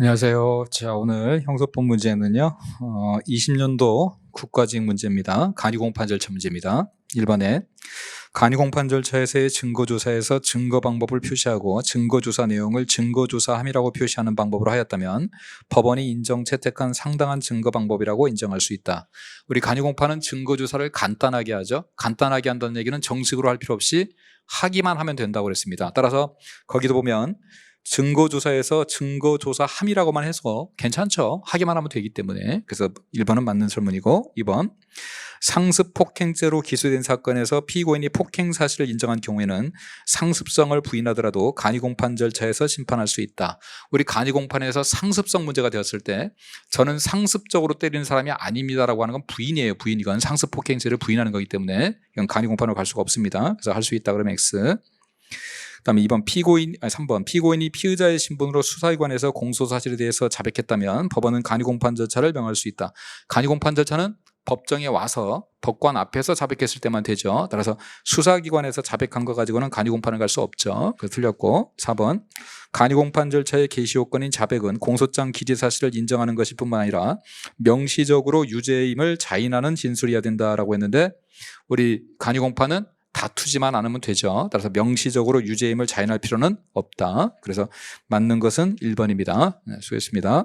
안녕하세요. 자, 오늘 형사법 문제는요, 어, 20년도 국가직 문제입니다. 간이공판 절차 문제입니다. 1번에 간이공판 절차에서의 증거조사에서 증거 방법을 표시하고 증거조사 내용을 증거조사함이라고 표시하는 방법으로 하였다면 법원이 인정 채택한 상당한 증거 방법이라고 인정할 수 있다. 우리 간이공판은 증거조사를 간단하게 하죠. 간단하게 한다는 얘기는 정식으로 할 필요 없이 하기만 하면 된다고 그랬습니다. 따라서 거기도 보면 증거조사에서 증거조사함이라고만 해서 괜찮죠. 하기만 하면 되기 때문에. 그래서 1번은 맞는 설문이고 2번 상습 폭행죄로 기소된 사건에서 피고인이 폭행 사실을 인정한 경우에는 상습성을 부인하더라도 간이공판 절차에서 심판할 수 있다. 우리 간이공판에서 상습성 문제가 되었을 때 저는 상습적으로 때리는 사람이 아닙니다라고 하는 건 부인이에요. 부인 이건 상습 폭행죄를 부인하는 거기 때문에 이건 간이공판으로 갈 수가 없습니다. 그래서 할 수 있다 그러면 X. 그다음에 2번 피고인 아니 3번 피고인이 피의자의 신분으로 수사기관에서 공소 사실에 대해서 자백했다면 법원은 간이 공판 절차를 명할 수 있다. 간이 공판 절차는 법정에 와서 법관 앞에서 자백했을 때만 되죠. 따라서 수사기관에서 자백한 거 가지고는 간이 공판을 갈 수 없죠. 그 틀렸고 4번 간이 공판 절차의 개시 요건인 자백은 공소장 기재 사실을 인정하는 것일 뿐만 아니라 명시적으로 유죄임을 자인하는 진술이어야 된다라고 했는데 우리 간이 공판은 다투지만 않으면 되죠. 따라서 명시적으로 유죄임을 자인할 필요는 없다. 그래서 맞는 것은 1번입니다. 네, 수고했습니다.